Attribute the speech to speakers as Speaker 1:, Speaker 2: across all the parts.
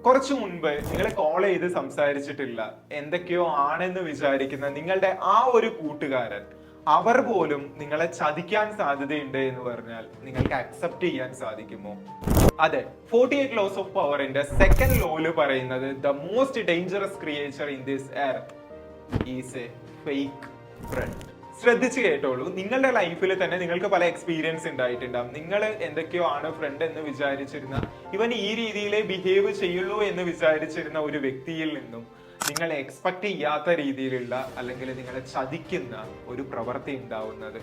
Speaker 1: കുറച്ചു മുൻപ് നിങ്ങളെ കോൾ ചെയ്ത് സംസാരിച്ചിട്ടില്ല. എന്തൊക്കെയോ ആണെന്ന് വിചാരിക്കുന്ന നിങ്ങളുടെ ആ ഒരു കൂട്ടുകാരൻ അവർ പോലും നിങ്ങളെ ചതിക്കാൻ സാധ്യതയുണ്ട് എന്ന് പറഞ്ഞാൽ നിങ്ങൾക്ക് അക്സെപ്റ്റ് ചെയ്യാൻ സാധിക്കുമോ? അതെ ഫോർട്ടി എയ്റ്റ് ലോസ് ഓഫ് പവറിന്റെ സെക്കൻഡ് ലോയിൽ പറയുന്നത് the most dangerous creature in this earth is a fake friend ശ്രദ്ധിച്ച് കേട്ടോളൂ. നിങ്ങളുടെ ലൈഫിൽ തന്നെ നിങ്ങൾക്ക് പല എക്സ്പീരിയൻസ് ഉണ്ടായിട്ടുണ്ടാവും. നിങ്ങൾ എന്തൊക്കെയോ ആണ് ഫ്രണ്ട് എന്ന് വിചാരിച്ചിരുന്ന ഇവൻ ഈ രീതിയിലേ ബിഹേവ് ചെയ്യുള്ളൂ എന്ന് വിചാരിച്ചിരുന്ന ഒരു വ്യക്തിയിൽ നിന്നും നിങ്ങൾ എക്സ്പെക്ട് ചെയ്യാത്ത രീതിയിലുള്ള അല്ലെങ്കിൽ നിങ്ങളെ ചതിക്കുന്ന ഒരു പ്രവൃത്തി ഉണ്ടാവുന്നത്.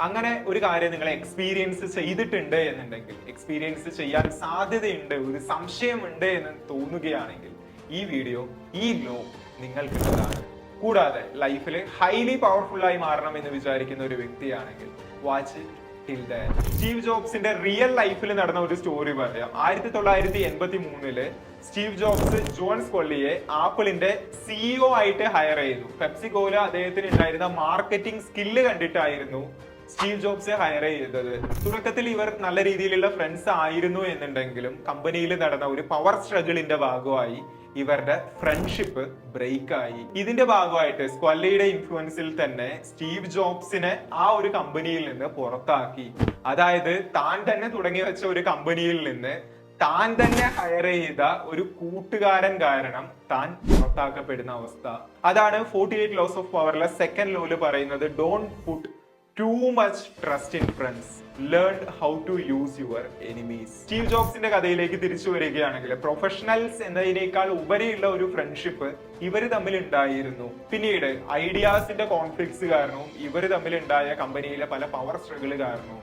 Speaker 1: അങ്ങനെ ഒരു കാര്യം നിങ്ങൾ എക്സ്പീരിയൻസ് ചെയ്തിട്ടുണ്ട് എന്നുണ്ടെങ്കിൽ എക്സ്പീരിയൻസ് ചെയ്യാൻ സാധ്യതയുണ്ട് ഒരു സംശയമുണ്ട് എന്ന് തോന്നുകയാണെങ്കിൽ ഈ വീഡിയോ ഈ ലോ നിങ്ങൾക്കുള്ളതാണ്. കൂടാതെ ലൈഫിൽ ഹൈലി പവർഫുൾ ആയി മാറണം എന്ന് വിചാരിക്കുന്ന ഒരു വ്യക്തിയാണെങ്കിൽ വാച്ച് സ്റ്റീവ് ജോബ്സിന്റെ റിയൽ ലൈഫിൽ നടന്ന ഒരു സ്റ്റോറി പറയാം. ആയിരത്തി തൊള്ളായിരത്തി എൺപത്തി മൂന്നിൽ സ്റ്റീവ് ജോബ്സ് ജോൺസ് കൊള്ളിയെ ആപ്പിളിന്റെ സിഇഒ ആയിട്ട് ഹയർ ചെയ്തു. പെപ്സിക്കോല അദ്ദേഹത്തിന് ഉണ്ടായിരുന്ന മാർക്കറ്റിംഗ് സ്കില്ല് കണ്ടിട്ടായിരുന്നു സ്റ്റീവ് ജോബ്സ് ഹയർ ചെയ്തത്. തുടക്കത്തിൽ ഇവർ നല്ല രീതിയിലുള്ള ഫ്രണ്ട്സ് ആയിരുന്നു എന്നുണ്ടെങ്കിലും കമ്പനിയിൽ നടന്ന ഒരു പവർ സ്ട്രഗിളിന്റെ ഭാഗമായി ഇവരുടെ ഫ്രണ്ട്ഷിപ്പ് ബ്രേക്ക് ആയി. ഇതിന്റെ ഭാഗമായിട്ട് സ്ക്വല്ലയുടെ ഇൻഫ്ലുവൻസിൽ തന്നെ സ്റ്റീവ് ജോബ്സിനെ ആ ഒരു കമ്പനിയിൽ നിന്ന് പുറത്താക്കി. അതായത് താൻ തന്നെ തുടങ്ങി വെച്ച ഒരു കമ്പനിയിൽ നിന്ന് താൻ തന്നെ ഹയർ ചെയ്ത ഒരു കൂട്ടുകാരൻ കാരണം താൻ പുറത്താക്കപ്പെടുന്ന അവസ്ഥ. അതാണ് ഫോർട്ടി എയ്റ്റ് ലോസ് ഓഫ് പവറിലെ സെക്കൻഡ് ലോൽ പറയുന്നത് don't put too much trust in friends learn how to use your enemies Steve ജോബ്സിന്റെ കഥയിലേക്ക് തിരിച്ചു വരികയാണെങ്കിൽ പ്രൊഫഷണൽസ് എന്നതിനേക്കാൾ ഉപരിയുള്ള ഒരു ഫ്രണ്ട്ഷിപ്പ് ഇവർ തമ്മിൽ ഉണ്ടായിരുന്നു. പിന്നീട് ഐഡിയാസിന്റെ കോൺഫ്ലിക്ട്സ് കാരണവും ഇവർ തമ്മിലുണ്ടായ കമ്പനിയിലെ പല പവർ സ്ട്രഗിൾ കാരണവും.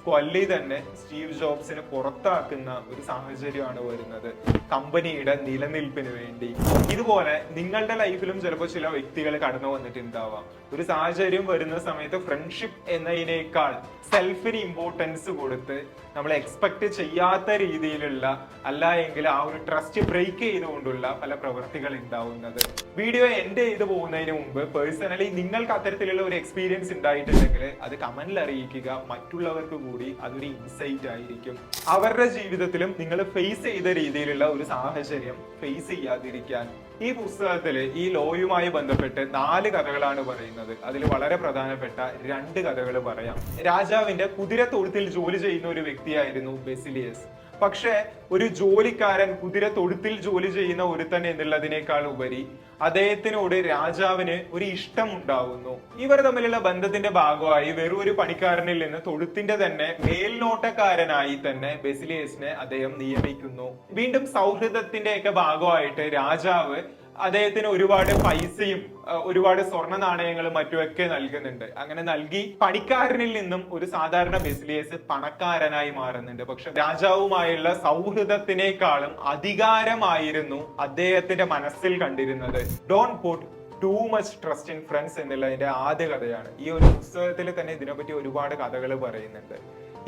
Speaker 1: സ്ക്വല്ലി തന്നെ സ്റ്റീവ് ജോബ്സിനെ പുറത്താക്കുന്ന ഒരു സാഹചര്യമാണ് വരുന്നത്. കമ്പനിയുടെ നിലനിൽപ്പിന് വേണ്ടി. ഇതുപോലെ നിങ്ങളുടെ ലൈഫിലും ചിലപ്പോൾ ചില വ്യക്തികൾ കടന്നു വന്നിട്ടുണ്ടാവാം. ഒരു സാഹചര്യം വരുന്ന സമയത്ത് ഫ്രണ്ട്ഷിപ്പ് എന്നതിനേക്കാൾ സെൽഫിന് ഇമ്പോർട്ടൻസ് കൊടുത്ത് നമ്മൾ എക്സ്പെക്ട് ചെയ്യാത്ത രീതിയിലുള്ള അല്ല എങ്കിൽ ആ ഒരു ട്രസ്റ്റ് ബ്രേക്ക് ചെയ്തുകൊണ്ടുള്ള പല പ്രവൃത്തികൾ ഉണ്ടാവുന്നത്. വീഡിയോ എൻഡ് ചെയ്തു പോകുന്നതിന് മുമ്പ് പേഴ്സണലി നിങ്ങൾക്ക് അത്തരത്തിലുള്ള ഒരു എക്സ്പീരിയൻസ് ഉണ്ടായിട്ടുണ്ടെങ്കിൽ അത് കമന്റിൽ അറിയിക്കുക. മറ്റുള്ളവർക്ക് കൂടി അതൊരു ഇൻസൈറ്റ് ആയിരിക്കും. അവരുടെ ജീവിതത്തിലും നിങ്ങൾ ഫേസ് ചെയ്ത രീതിയിലുള്ള ഒരു സാഹചര്യം ഫേസ് ചെയ്യാതിരിക്കാൻ ഈ പുസ്തകത്തിൽ ഈ ലോയുമായി ബന്ധപ്പെട്ട് നാല് കഥകളാണ് പറയുന്നത്. അതിൽ വളരെ പ്രധാനപ്പെട്ട രണ്ട് കഥകൾ പറയാം. രാജാവിന്റെ കുതിരത്തൊഴുത്തിൽ ജോലി ചെയ്യുന്ന ഒരു വ്യക്തിയായിരുന്നു ബെസിലിയസ്. പക്ഷേ ഒരു ജോലിക്കാരൻ കുതിര തൊഴുത്തിൽ ജോലി ചെയ്യുന്ന ഒരു ഒരുത്തൻ എന്നുള്ളതിനേക്കാൾ ഉപരി അദ്ദേഹത്തിനോട് രാജാവിന് ഒരു ഇഷ്ടം ഉണ്ടാവുന്നു ഇവർ തമ്മിലുള്ള ബന്ധത്തിന്റെ ഭാഗമായി വെറും ഒരു പണിക്കാരനിൽ നിന്ന് തൊഴുത്തിന്റെ തന്നെ മേൽനോട്ടക്കാരനായി തന്നെ ബെസിലിയസിനെ അദ്ദേഹം നിയമിക്കുന്നു. വീണ്ടും സൗഹൃദത്തിന്റെ ഒക്കെ ഭാഗമായിട്ട് രാജാവ് അദ്ദേഹത്തിന് ഒരുപാട് പൈസയും ഒരുപാട് സ്വർണ നാണയങ്ങളും മറ്റുമൊക്കെ നൽകുന്നുണ്ട്. അങ്ങനെ നൽകി പണിക്കാരനിൽ നിന്നും ഒരു സാധാരണ ബെസിലിയസ് പണക്കാരനായി മാറുന്നുണ്ട്. പക്ഷെ രാജാവുമായുള്ള സൗഹൃദത്തിനേക്കാളും അധികാരമായിരുന്നു അദ്ദേഹത്തിന്റെ മനസ്സിൽ കണ്ടിരുന്നത്. Don't put too much trust in friends എന്നുള്ളതിന്റെ ആദ്യ കഥയാണ്. ഈ ഒരു പുസ്തകത്തിൽ തന്നെ ഇതിനെപ്പറ്റി ഒരുപാട് കഥകൾ പറയുന്നുണ്ട്.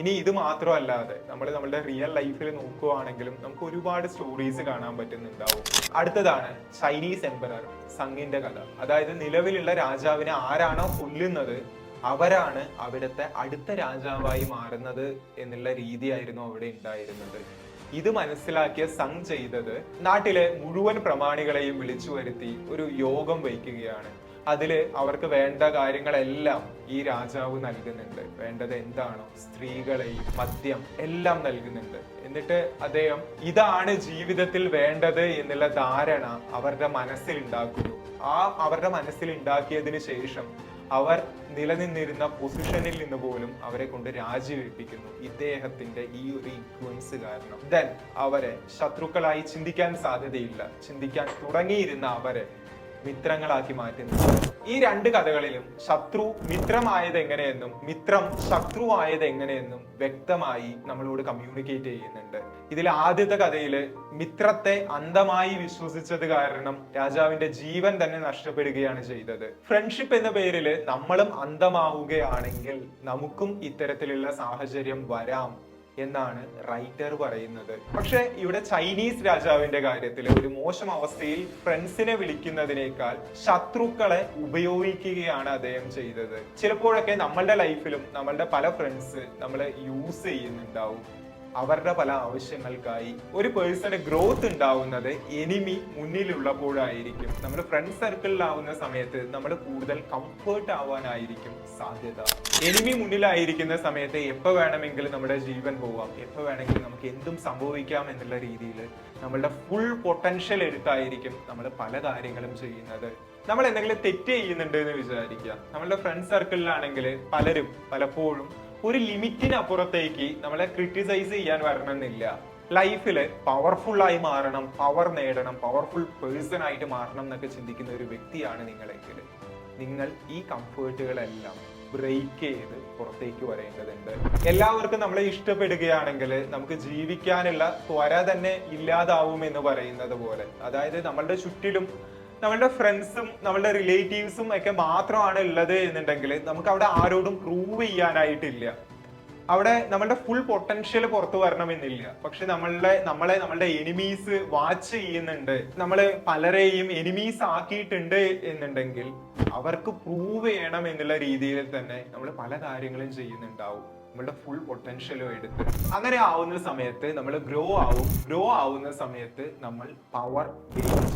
Speaker 1: ഇനി ഇത് മാത്രമല്ലാതെ നമ്മൾ നമ്മുടെ റിയൽ ലൈഫിൽ നോക്കുവാണെങ്കിലും നമുക്ക് ഒരുപാട് സ്റ്റോറീസ് കാണാൻ പറ്റുന്നുണ്ടാവും. അടുത്തതാണ് ചൈനീസ് എംപറർ സംഗിന്റെ കഥ. അതായത് നിലവിലുള്ള രാജാവിനെ ആരാണോ കൊല്ലുന്നത് അവരാണ് അവിടുത്തെ അടുത്ത രാജാവായി മാറുന്നത് എന്നുള്ള രീതിയായിരുന്നു അവിടെ ഉണ്ടായിരുന്നത്. ഇത് മനസ്സിലാക്കിയ സംഘ് ചെയ്തത് നാട്ടിലെ മുഴുവൻ പ്രമാണികളെയും വിളിച്ചു വരുത്തി ഒരു യോഗം വയ്ക്കുകയാണ്. അതിൽ അവർക്ക് വേണ്ട കാര്യങ്ങളെല്ലാം ഈ രാജാവ് നൽകുന്നുണ്ട്. വേണ്ടത് എന്താണോ? സ്ത്രീകളെയും മദ്യം എല്ലാം നൽകുന്നുണ്ട്. എന്നിട്ട് അദ്ദേഹം ഇതാണ് ജീവിതത്തിൽ വേണ്ടത് എന്നുള്ള ധാരണ അവരുടെ മനസ്സിൽ ഉണ്ടാക്കുന്നു. ആ അവരുടെ മനസ്സിൽ ഉണ്ടാക്കിയതിന് ശേഷം അവർ നിലനിന്നിരുന്ന പൊസിഷനിൽ നിന്ന് പോലും അവരെ കൊണ്ട് രാജിവെപ്പിക്കുന്നു. ഇദ്ദേഹത്തിന്റെ ഈ ഒരു ഇൻഫ്ലുവൻസ് കാരണം. ദെൻ അവരെ ശത്രുക്കളായി ചിന്തിക്കാൻ സാധ്യതയില്ല. ചിന്തിക്കാൻ തുടങ്ങിയിരുന്ന അവരെ മിത്രങ്ങളാക്കി മാറ്റുന്നത് ഈ രണ്ട് കഥകളിലും ശത്രു മിത്രമായത് എങ്ങനെയെന്നും മിത്രം ശത്രുവായത് എങ്ങനെയെന്നും വ്യക്തമായി നമ്മളോട് കമ്മ്യൂണിക്കേറ്റ് ചെയ്യുന്നുണ്ട്. ഇതിൽ ആദ്യത്തെ കഥയിൽ മിത്രത്തെ അന്ധമായി വിശ്വസിച്ചത് കാരണം രാജാവിന്റെ ജീവൻ തന്നെ നഷ്ടപ്പെടുകയാണ് ചെയ്തത്. ഫ്രണ്ട്ഷിപ്പ് എന്ന പേരിൽ നമ്മളും അന്ധമാവുകയാണെങ്കിൽ നമുക്കും ഇത്തരത്തിലുള്ള സാഹചര്യം വരാം. എന്നാണ് റൈറ്റർ പറയുന്നത്. പക്ഷെ ഇവിടെ ചൈനീസ് രാജാവിന്റെ കാര്യത്തിൽ ഒരു മോശം അവസ്ഥയിൽ ഫ്രണ്ട്സിനെ വിളിക്കുന്നതിനേക്കാൾ ശത്രുക്കളെ ഉപയോഗിക്കുകയാണ് അദ്ദേഹം ചെയ്തത്. ചിലപ്പോഴൊക്കെ നമ്മളുടെ ലൈഫിലും നമ്മളുടെ പല ഫ്രണ്ട്സ് നമ്മളെ യൂസ് ചെയ്യുന്നുണ്ടാവും. അവരുടെ പല ആവശ്യങ്ങൾക്കായി ഒരു പേഴ്സണ് ഗ്രോത്ത് ഉണ്ടാവുന്നത് എനിമി മുന്നിലുള്ളപ്പോഴായിരിക്കും. നമ്മൾ ഫ്രണ്ട് സർക്കിളിലാവുന്ന സമയത്ത് നമ്മൾ കൂടുതൽ കംഫേർട്ട് ആവാനായിരിക്കും സാധ്യത. എനിമി മുന്നിലായിരിക്കുന്ന സമയത്ത് എപ്പോൾ വേണമെങ്കിലും നമ്മുടെ ജീവൻ പോവാം. എപ്പോൾ വേണമെങ്കിലും നമുക്ക് എന്തും സംഭവിക്കാം എന്നുള്ള രീതിയിൽ നമ്മളുടെ ഫുൾ പൊട്ടൻഷ്യൽ എടുത്തായിരിക്കും നമ്മൾ പല കാര്യങ്ങളും ചെയ്യുന്നത്. നമ്മൾ എന്തെങ്കിലും തെറ്റ് ചെയ്യുന്നുണ്ട് എന്ന് വിചാരിക്കുക. നമ്മളുടെ ഫ്രണ്ട് സർക്കിളിലാണെങ്കിൽ പലരും പലപ്പോഴും ഒരു ലിമിറ്റിനപ്പുറത്തേക്ക് നമ്മളെ ക്രിട്ടിസൈസ് ചെയ്യാൻ വരണമെന്നില്ല. ലൈഫിൽ പവർഫുൾ ആയി മാറണം പവർ നേടണം പവർഫുൾ പേഴ്സൺ ആയിട്ട് മാറണം എന്നൊക്കെ ചിന്തിക്കുന്ന ഒരു വ്യക്തിയാണ് നിങ്ങളെങ്കിൽ. നിങ്ങൾ ഈ കംഫേർട്ടുകളെല്ലാം ബ്രേക്ക് ചെയ്ത് പുറത്തേക്ക് വരേണ്ടതുണ്ട്. എല്ലാവർക്കും നമ്മളെ ഇഷ്ടപ്പെടുകയാണെങ്കിൽ നമുക്ക് ജീവിക്കാനുള്ള ത്വര തന്നെ ഇല്ലാതാവും എന്ന് പറയുന്നത് പോലെ. അതായത് നമ്മളുടെ ചുറ്റിലും നമ്മളുടെ ഫ്രണ്ട്സും നമ്മളുടെ റിലേറ്റീവ്സും ഒക്കെ മാത്രമാണ് ഉള്ളത് എന്നുണ്ടെങ്കിൽ നമുക്ക് അവിടെ ആരോടും പ്രൂവ് ചെയ്യാനായിട്ടില്ല. അവിടെ നമ്മളുടെ ഫുൾ പൊട്ടൻഷ്യൽ പുറത്തു വരണമെന്നില്ല. പക്ഷെ നമ്മളുടെ നമ്മളെ നമ്മളുടെ എനിമീസ് വാച്ച് ചെയ്യുന്നുണ്ട്. നമ്മൾ പലരെയും എനിമീസ് ആക്കിയിട്ടുണ്ട് എന്നുണ്ടെങ്കിൽ അവർക്ക് പ്രൂവ് ചെയ്യണം എന്നുള്ള രീതിയിൽ തന്നെ നമ്മൾ പല കാര്യങ്ങളും ചെയ്യുന്നുണ്ടാവും. നമ്മളുടെ ഫുൾ പൊട്ടൻഷ്യലും എടുത്ത്. അങ്ങനെ ആവുന്ന സമയത്ത് നമ്മൾ ഗ്രോ ആവും. ഗ്രോ ആവുന്ന സമയത്ത് നമ്മൾ പവർ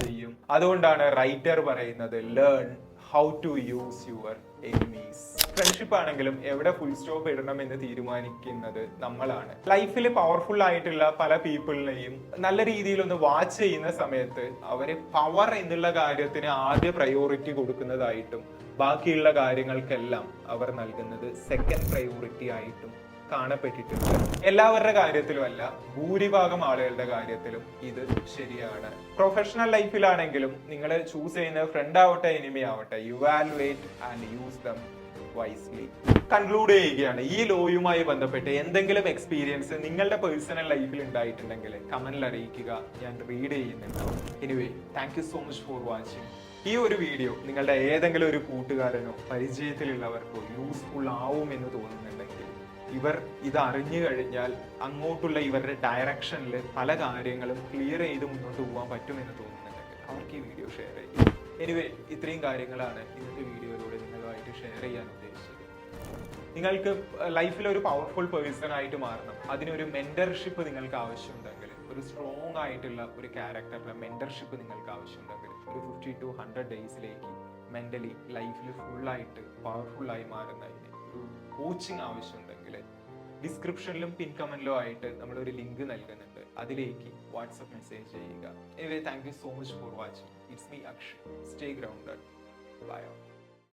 Speaker 1: ചെയ്യും. അതുകൊണ്ടാണ് റൈറ്റർ പറയുന്നത് learn how to use your enemies friendship ആണെങ്കിലും എവിടെ ഫുൾ സ്റ്റോപ്പ് ഇടണം എന്ന് തീരുമാനിക്കുന്നത് നമ്മളാണ്. ലൈഫിൽ പവർഫുൾ ആയിട്ടുള്ള പല പീപ്പിളിനെയും നല്ല രീതിയിൽ ഒന്ന് വാച്ച് ചെയ്യുന്ന സമയത്ത് അവരെ പവർ എന്നുള്ള കാര്യത്തിന് ആദ്യ പ്രയോറിറ്റി കൊടുക്കുന്നതായിട്ടും ബാക്കിയുള്ള കാര്യങ്ങൾക്കെല്ലാം അവർ നൽകുന്നത് സെക്കൻഡ് പ്രയോറിറ്റി ആയിട്ടും കാണപ്പെട്ടിട്ടുണ്ട്. എല്ലാവരുടെ കാര്യത്തിലുമല്ല ഭൂരിഭാഗം ആളുകളുടെ കാര്യത്തിലും ഇത് ശരിയാണ്. പ്രൊഫഷണൽ ലൈഫിലാണെങ്കിലും നിങ്ങൾ ചൂസ് ചെയ്യുന്ന ഫ്രണ്ട് ആവട്ടെ എനിമി ആവട്ടെ evaluate and use them wisely conclude ചെയ്യുകയാണ്. ഈ ലോയുമായി ബന്ധപ്പെട്ട് എന്തെങ്കിലും എക്സ്പീരിയൻസ് നിങ്ങളുടെ പേഴ്സണൽ ലൈഫിൽ ഉണ്ടായിട്ടുണ്ടെങ്കിൽ കമന്റിൽ അറിയിക്കുക. ഞാൻ റീഡ് ചെയ്യുന്നുണ്ടാവും anyway thank you so much for watching ഈ ഒരു വീഡിയോ നിങ്ങളുടെ ഏതെങ്കിലും ഒരു കൂട്ടുകാരനോ പരിചയത്തിലുള്ളവർക്കോ യൂസ്ഫുൾ ആവും എന്ന് തോന്നുന്നുണ്ടെങ്കിൽ ഇവർ ഇത് അറിഞ്ഞു കഴിഞ്ഞാൽ അങ്ങോട്ടുള്ള ഇവരുടെ ഡയറക്ഷനിൽ പല കാര്യങ്ങളും ക്ലിയർ ചെയ്ത് മുന്നോട്ട് പോകാൻ പറ്റുമെന്ന് തോന്നുന്നുണ്ടെങ്കിൽ അവർക്ക് ഈ വീഡിയോ ഷെയർ ചെയ്യും. എനിവേ ഇത്രയും കാര്യങ്ങളാണ് ഇന്നത്തെ വീഡിയോയിലൂടെ നിങ്ങളുമായിട്ട് ഷെയർ ചെയ്യാൻ ഉദ്ദേശിച്ചത്. നിങ്ങൾക്ക് ലൈഫിൽ ഒരു പവർഫുൾ പേഴ്സൺ ആയിട്ട് മാറണം. അതിനൊരു മെന്റർഷിപ്പ് നിങ്ങൾക്ക് ആവശ്യമുണ്ടെങ്കിൽ ഒരു സ്ട്രോങ് ആയിട്ടുള്ള ഒരു ക്യാരക്ടറിന്റെ മെന്റർഷിപ്പ് നിങ്ങൾക്ക് ആവശ്യമുണ്ടെങ്കിൽ ഒരു ഫിഫ്റ്റി ടു ഹൺഡ്രഡ് ഡേയ്സിലേക്ക് മെന്റലി ലൈഫിൽ ഫുള്ളായിട്ട് പവർഫുള്ളായി മാറുന്നതിന് കോച്ചിങ് ആവശ്യമുണ്ടെങ്കിൽ ഡിസ്ക്രിപ്ഷനിലും പിൻ കമന്റിലും ആയിട്ട് നമ്മളൊരു ലിങ്ക് നൽകുന്നുണ്ട്. അതിലേക്ക് വാട്സപ്പ് മെസ്സേജ് ചെയ്യുക. Anyway thank you so much for watching it's me Akshay stay grounded bye